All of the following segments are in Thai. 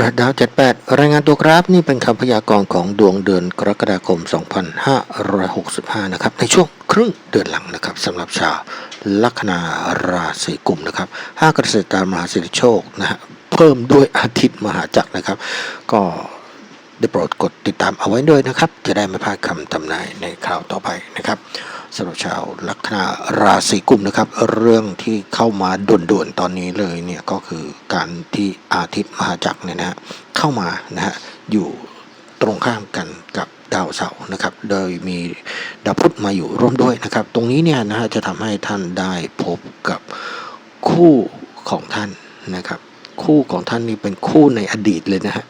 ระดาว 78 รายงานตัวครับ นี่เป็นคำพยากรณ์ของดวงเดือนกรกฎาคม 2565 นะครับ ในช่วงครึ่งเดือนหลังนะครับสำหรับชาวลัคนาราศีกุมนะครับห้าเกษตรมหาสิริโชคนะฮะเพิ่มด้วยอาทิตย์มหาจักรนะครับ ก็ได้โปรดกดติดตามเอาไว้ด้วยนะครับ จะได้ไม่พลาดคำทำนายในข่าวต่อไปนะครับ สำหรับชาวลัคนาราศีกุมนะครับ เรื่องที่เข้ามาด่วนๆตอนนี้เลยเนี่ยก็คือการที่อาทิตย์มหาจักรเนี่ยนะฮะเข้ามานะฮะอยู่ตรงข้ามกันกับดาวเสาร์นะครับ โดยมีดาวพุธมาอยู่ร่วมด้วยนะครับ ตรงนี้เนี่ยนะฮะจะทำให้ท่านได้พบกับคู่ของท่านนะครับ คู่ของท่านนี่เป็นคู่ในอดีตเลยนะฮะ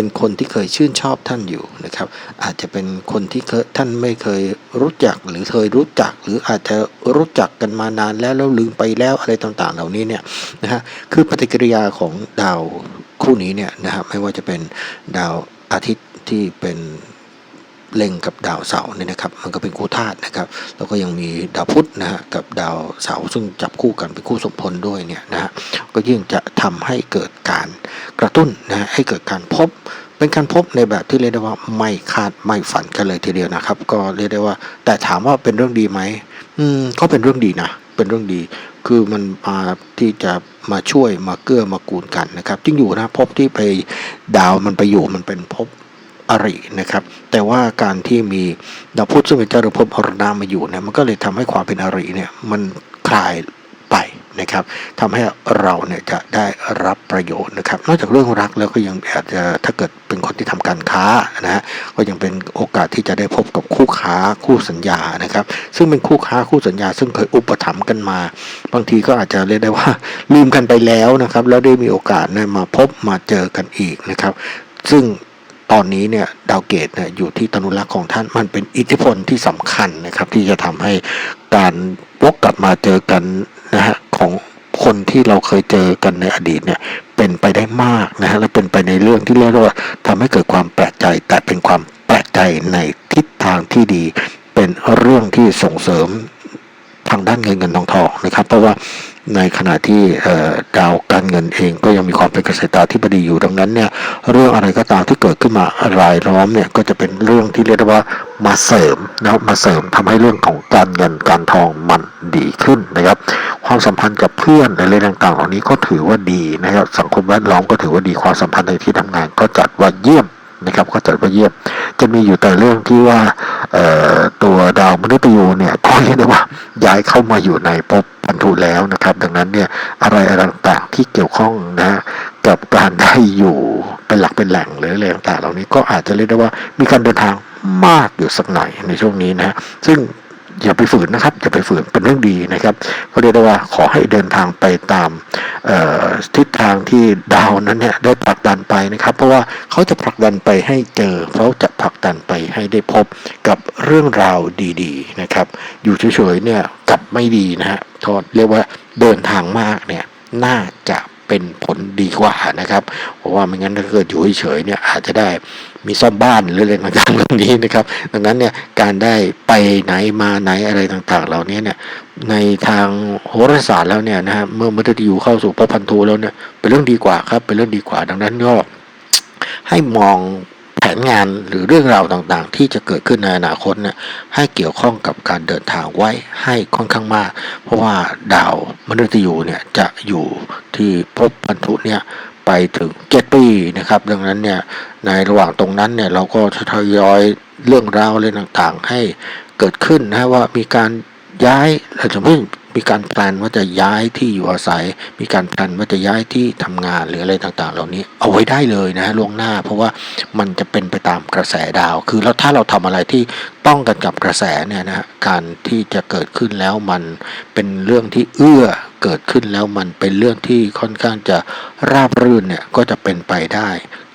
เป็นคนที่เคยชื่นชอบท่านอยู่นะครับ อาจจะเป็นคนที่เคยท่านไม่เคยรู้จักหรือเคยรู้จัก หรืออาจจะรู้จักกันมานานแล้วแล้วลืมไปแล้วอะไรต่างๆ เหล่านี้เนี่ยนะฮะคือปฏิกิริยาของดาวคู่นี้เนี่ยนะฮะไม่ว่าจะเป็นดาวอาทิตย์ที่เป็น เล็งกับดาวเสาร์เนี่ยนะครับ มันก็เป็นคู่ธาตุนะครับ แล้วก็ยังมีดาวพุธนะฮะกับดาวเสาร์ซึ่งจับคู่กันเป็นคู่สมพลด้วยเนี่ยนะฮะก็ยิ่งจะทำให้เกิดการกระตุ้นนะฮะให้เกิดการพบเป็นการพบในแบบที่เรียกได้ว่าไม่คาดไม่ฝันกันเลยทีเดียวนะครับ ก็เรียกได้ว่า แต่ถามว่าเป็นเรื่องดีไหมอืมก็เป็นเรื่องดีนะเป็นเรื่องดี คือมันมาที่จะมาช่วยมาเกื้อมากูลกันนะครับจริงอยู่นะพบที่ไปดาวมันไปอยู่มันเป็นพบ อรินะครับ แต่ว่าการที่มีดาวพุธซึ่งเป็นเจ้าเรือนภพอรณามาอยู่เนี่ยมันก็เลยทำให้ความเป็นอริเนี่ยมันคลายไปนะครับทำให้เราเนี่ยจะได้รับประโยชน์นะครับ นอกจากเรื่องรักแล้วก็ยังอาจจะถ้าเกิดเป็นคนที่ทำการค้านะฮะก็ยังเป็นโอกาสที่จะได้พบกับคู่ค้าคู่สัญญานะครับ ซึ่งเป็นคู่ค้าคู่สัญญา ซึ่งเคยอุปถัมภ์กันมา บางทีก็อาจจะเรียกได้ว่าลืมกันไปแล้วนะครับ แล้วได้มีโอกาสเนี่ยมาพบมาเจอกันอีกนะครับ ซึ่ง ตอนนี้เนี่ยดาวเกตเนี่ยอยู่ที่ตนุรักษ์ของท่านมันเป็นอิทธิพลที่สำคัญนะครับ ที่จะทำให้การวกกลับมาเจอกันนะฮะของคนที่เราเคยเจอกันในอดีตเนี่ยเป็นไปได้มากนะฮะและเป็นไปในเรื่องที่เรียกว่าทำให้เกิดความแปลกใจแต่เป็นความแปลกใจในทิศทางที่ดี เป็นเรื่องที่ส่งเสริมทางด้านเงินเงินทองทองนะครับ เพราะว่า ในขณะที่ดาวการเงินเองก็ยังมีความเป็นเกษตราธิบดีอยู่ดังนั้นเนี่ยเรื่องอะไรก็ตามที่เกิดขึ้นมารายล้อมเนี่ยก็จะเป็นเรื่องที่เรียกว่ามาเสริมนะมาเสริมทำให้เรื่องของการเงินการทองมันดีขึ้นนะครับ ความสัมพันธ์กับเพื่อนอะไรต่างๆเหล่านี้ก็ถือว่าดีนะครับสังคมแวดล้อมก็ถือว่าดีความสัมพันธ์ในที่ทำงานก็จัดว่าเยี่ยมนะครับก็จัดว่าเยี่ยมจะมีอยู่แต่เรื่องที่ว่าตัวดาวมฤตยูเนี่ยก็เรียกได้ว่าย้ายเข้ามาอยู่ในภพ พันธุแล้วนะครับ ดังนั้นเนี่ยอะไรอะไรต่างๆที่เกี่ยวข้องนะฮะกับการได้อยู่เป็นหลักเป็นแหล่งหรืออะไรต่างๆเหล่านี้ก็อาจจะเรียกได้ว่ามีการเดินทางมากอยู่สักหน่อยในช่วงนี้นะฮะซึ่งอย่าไปฝืนนะครับอย่าไปฝืนเป็นเรื่องดีนะครับ ก็เรียกได้ว่าขอให้เดินทางไปตามทิศทางที่ดาวนั้นเนี่ยได้ผลักดันไปนะครับ เพราะว่าเขาจะผลักดันไปให้เจอเขาจะผลักดันไปให้ได้พบกับเรื่องราวดี ๆ นะครับ อยู่เฉยๆเนี่ยกลับไม่ดีนะฮะ ก็เรียกว่าเดินทางมากเนี่ยน่าจะเป็นผลดีกว่านะครับ เพราะว่าไม่งั้นถ้าเกิดอยู่เฉยๆเนี่ยอาจจะได้มีซ่อมบ้านหรืออะไรต่างๆเหล่านี้นะครับ ดังนั้นเนี่ยการได้ไปไหนมาไหนอะไรต่างๆ เหล่านี้เนี่ยในทางโหราศาสตร์แล้วเนี่ยนะฮะเมื่อมฤตยูเข้าสู่พระพันธุแล้วเนี่ยเป็นเรื่องดีกว่าครับเป็นเรื่องดีกว่าดังนั้นก็ให้มอง แผนงานหรือเรื่องราวต่างๆ ที่จะเกิดขึ้นในอนาคตเนี่ยให้เกี่ยวข้องกับการเดินทางไว้ให้ค่อนข้างมาก เพราะว่าดาวมฤตยูเนี่ยจะอยู่ที่ภพพันธุเนี่ยไปถึงเจ็ดปีนะครับ ดังนั้นเนี่ยในระหว่างตรงนั้นเนี่ยเราก็ทยอยเรื่องราวอะไรต่างๆ ให้เกิดขึ้นนะว่ามีการย้ายสมมติ มีการแพลนว่าจะย้ายที่อยู่อาศัย มีการแพลนว่าจะย้ายที่ทำงานหรืออะไรต่างๆ เหล่านี้ เอาไว้ได้เลยนะฮะล่วงหน้า เพราะว่ามันจะเป็นไปตามกระแสดาว คือแล้วถ้าเราทำอะไรที่ต้องกันกับกระแสเนี่ยนะฮะการที่จะเกิดขึ้นแล้วมันเป็นเรื่องที่เอื้อเกิดขึ้นแล้วมันเป็นเรื่องที่ค่อนข้างจะราบรื่นเนี่ยก็จะเป็นไปได้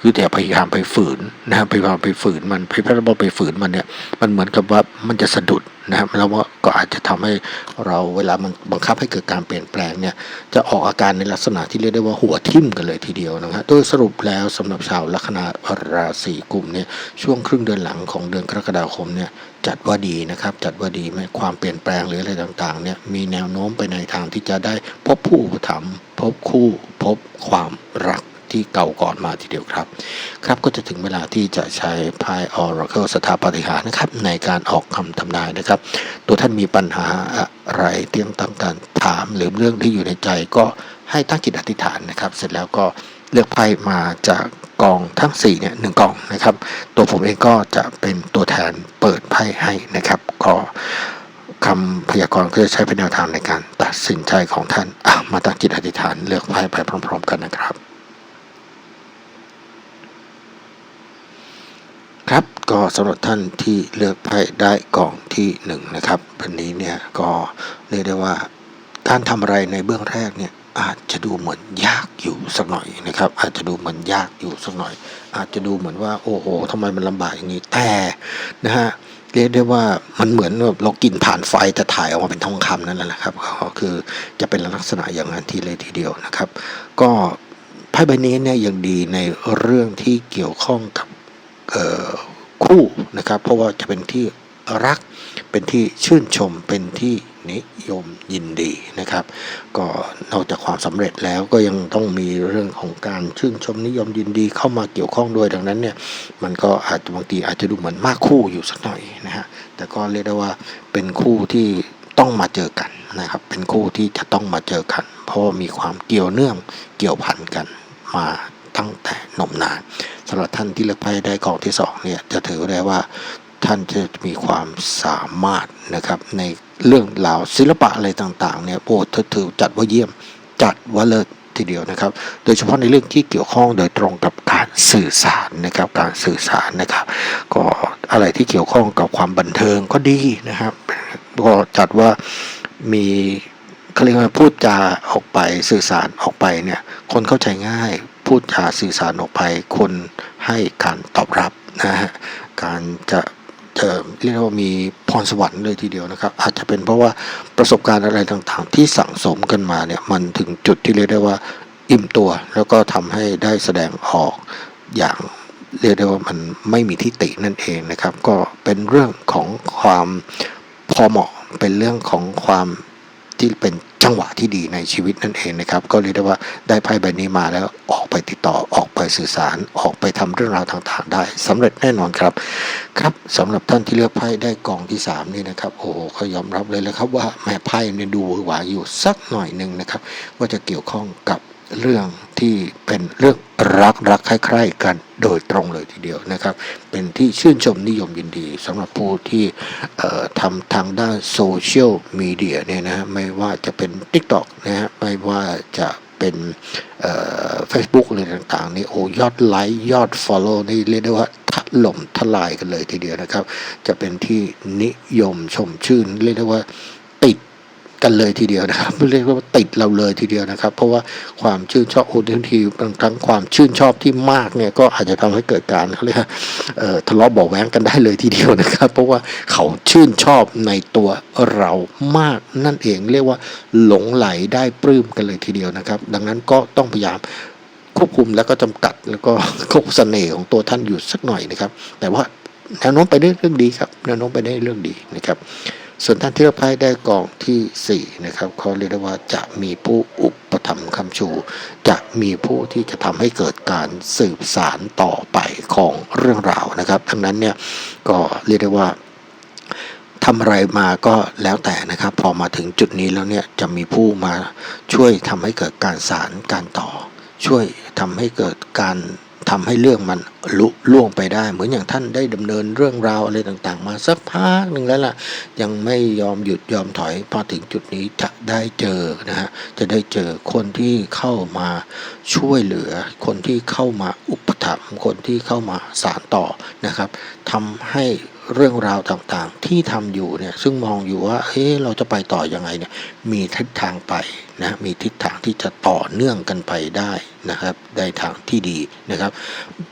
คือแต่พยายามไปฝืนนะครับพยายามไปฝืนมันพยายามไปฝืนมันเนี่ยมันเหมือนกับว่ามันจะสะดุดนะครับแล้วก็อาจจะทำให้เราเวลามันบังคับให้เกิดการเปลี่ยนแปลงเนี่ยจะออกอาการในลักษณะที่เรียกได้ว่าหัวทิ่มกันเลยทีเดียวนะฮะโดยสรุปแล้วสำหรับชาวลัคนาราศีกุมเนี่ยช่วงครึ่งเดือนหลังของเดือนกรกฎาคมเนี่ยจัดว่าดีนะครับ จัดว่าดีไหมความเปลี่ยนแปลงหรืออะไรต่างๆเนี่ยมีแนวโน้มไปในทางที่จะได้พบผู้อุปถัมภ์พบคู่ พบความรัก ที่เก่าก่อนมาทีเดียวครับ ครับก็จะถึงเวลาที่จะใช้ไพ่ Oracle สถาปฏิหารนะครับ ในการออกคำทำนายนะครับ ตัวท่านมีปัญหาอะไรที่ต้งการถามหรือเรื่องที่อยู่ในใจก็ให้ตั้งจิตอธิษฐานนะครับ เสร็จแล้วก็เลือกไพ่มาจากกองทั้ง4เนี่ยหนึ่งกองนะครับ ตัวผมเองก็จะเป็นตัวแทนเปิดไพ่ให้นะครับ ก็คำพยากรณ์ก็จะใช้เป็นแนวทางในการตัดสินใจของท่านมาตั้งจิตอธิษฐานเลือกไพ่ไปพร้อม ๆ กันนะครับ ครับก็ สำหรับท่านที่เลือกไพ่ได้กล่องที่หนึ่งนะครับวันนี้เนี่ยก็เรียกได้ว่าการทำอะไรในเบื้องแรกเนี่ยอาจจะดูเหมือนยากอยู่สักหน่อยนะครับ อาจจะดูเหมือนยากอยู่สักหน่อย อาจจะดูเหมือนว่าโอ้โหทำไมมันลำบากอย่างนี้แต่นะฮะเรียกได้ว่ามันเหมือนแบบเรากินผ่านไฟจะถ่ายออกมาเป็นทองคำนั่นแหละครับก็คือจะเป็นลักษณะอย่างนั้นทีเลยทีเดียวนะครับ ก็ไพ่ใบนี้เนี่ยยังดีในเรื่องที่เกี่ยวข้องกับ คู่นะครับ เพราะว่าจะเป็นที่รักเป็นที่ชื่นชมเป็นที่นิยมยินดีนะครับ ก็นอกจากความสำเร็จแล้วก็ยังต้องมีเรื่องของการชื่นชมนิยมยินดีเข้ามาเกี่ยวข้องด้วยดังนั้นเนี่ยมันก็อาจจะบางทีอาจจะดูเหมือนมากคู่อยู่สักหน่อยนะฮะแต่ก็เรียกได้ว่าเป็นคู่ที่ต้องมาเจอกันนะครับ เป็นคู่ที่จะต้องมาเจอกัน เพราะมีความเกี่ยวเนื่องเกี่ยวพันกันมาตั้งแต่นมนาน สำหรับท่านที่เลือกไพ่ได้กองที่สองเนี่ยจะถือได้ว่าท่านจะมีความสามารถนะครับในเรื่องราวศิลปะอะไรต่างๆเนี่ยโอ้ถือจัดว่าเยี่ยมจัดว่าเลิศทีเดียวนะครับ โดยเฉพาะในเรื่องที่เกี่ยวข้องโดยตรงกับการสื่อสารนะครับ การสื่อสารนะครับ ก็อะไรที่เกี่ยวข้องกับความบันเทิงก็ดีนะครับก็จัดว่ามีเขาเรียกว่าพูดจาออกไปสื่อสารออกไปเนี่ยคนเข้าใจง่าย พูดจาสื่อสารออกไปคนให้การตอบรับนะฮะการจะจะเรียกว่ามีพรสวรรค์เลยทีเดียวนะครับ อาจจะเป็นเพราะว่าประสบการณ์อะไรต่างๆ ที่สั่งสมกันมาเนี่ยมันถึงจุดที่เรียกได้ว่าอิ่มตัว แล้วก็ทำให้ได้แสดงออกอย่างเรียกได้ว่ามันไม่มีที่ตินั่นเองนะครับ ก็เป็นเรื่องของความพอเหมาะเป็นเรื่องของความที่เป็น จังหวะที่ดีในชีวิตนั่นเองนะครับ ก็เรียกได้ว่าได้ไพ่ใบนี้มาแล้วออกไปติดต่อออกไปสื่อสารออกไปทำเรื่องราวต่างๆ ได้สำเร็จแน่นอนครับ ครับสำหรับท่านที่เลือกไพ่ได้กองที่สามนี่นะครับโอ้โหเขายอมรับเลยแล้วครับว่าแม่ไพ่เนี่ยดูหวาอยู่สักหน่อยหนึ่งนะครับ ว่าจะเกี่ยวข้องกับ เรื่องที่เป็นเรื่องรักรักใคร่ๆกันโดยตรงเลยทีเดียวนะครับ เป็นที่ชื่นชมนิยมยินดีสำหรับผู้ที่ทำทางด้านโซเชียลมีเดียเนี่ยนะไม่ว่าจะเป็น TikTok นะฮะไม่ว่าจะเป็นเอ่อ Facebook อะไรต่างๆนี่โอ้ยอดไลค์ยอด Follow นี่เรียกได้ว่าถล่มทลายกันเลยทีเดียวนะครับ จะเป็นที่นิยมชมชื่นเรียกได้ว่า กันเลยทีเดียวนะครับเรียกว่าติดเราเลยทีเดียวนะครับ เพราะว่าความชื่นชอบโอ้บางทีบางครั้งความชื่นชอบที่มากเนี่ยก็อาจจะทำให้เกิดการเขาเรียกทะเลาะเบาะแว้งกันได้เลยทีเดียวนะครับ เพราะว่าเขาชื่นชอบในตัวเรามากนั่นเองเรียกว่าหลงไหลได้ปลื้มกันเลยทีเดียวนะครับ ดังนั้นก็ต้องพยายามควบคุมแล้วก็จำกัดแล้วก็ควบเสน่ห์ของตัวท่านอยู่สักหน่อยนะครับ แต่ว่าแนวโน้มไปได้เรื่องดีครับแนวโน้มไปได้เรื่องดีนะครับ ส่วนท่านที่รับไพ่ได้กองทีสี่ 4 นะครับเขาเรียกได้ว่าจะมีผู้อุปถัมภ์คำชู จะมีผู้ที่จะทำให้เกิดการสืบสารต่อไปของเรื่องราวนะครับ ทั้งนั้นเนี่ยก็เรียกได้ว่าทำอะไรมาก็แล้วแต่นะครับ พอมาถึงจุดนี้แล้วเนี่ยจะมีผู้มาช่วยทำให้เกิดการสารการต่อ ช่วยทำให้เกิดการ ทำให้เรื่องมันลุล่วงไปได้ เหมือนอย่างท่านได้ดำเนินเรื่องราวอะไรต่างๆ มาสักพักหนึ่งแล้วล่ะ ยังไม่ยอมหยุดยอมถอยพอถึงจุดนี้จะได้เจอนะฮะจะได้เจอคนที่เข้ามาช่วยเหลือ คนที่เข้ามาอุปถัมภ์คนที่เข้ามาสานต่อนะครับทำให้เรื่องราวต่างๆ ที่ทำอยู่เนี่ยซึ่งมองอยู่ว่าเอ๊ะเราจะไปต่อยังไงเนี่ยมีทิศทางไปนะมีทิศทางที่จะต่อเนื่องกันไปได้นะครับได้ทางที่ดีนะครับ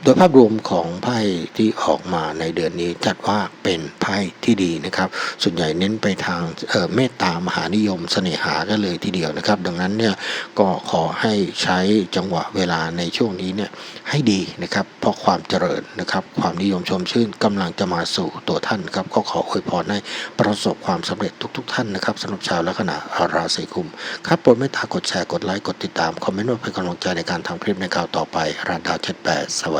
โดยภาพรวมของไพ่ที่ออกมาในเดือนนี้จัดว่าเป็นไพ่ที่ดีนะครับ ส่วนใหญ่เน้นไปทางเอ่อเมตตามหานิยมเสน่หากันเลยทีเดียวนะครับ ดังนั้นเนี่ยก็ขอให้ใช้จังหวะเวลาในช่วงนี้เนี่ยให้ดีนะครับ เพราะความเจริญนะครับ ความนิยมชมชื่นกำลังจะมาสู่ตัวท่านครับก็ขออวยพรให้ประสบความสำเร็จทุก ๆ ท่านนะครับสำหรับชาวลัคนาราศีกุมครับโปรดเมตตากดแชร์กดไลค์กดติดตาม คอมเมนต์มาเป็นกำลังใจในการทำคลิปในคราวต่อไปรานดาวเจ็ดแปดสวัสดี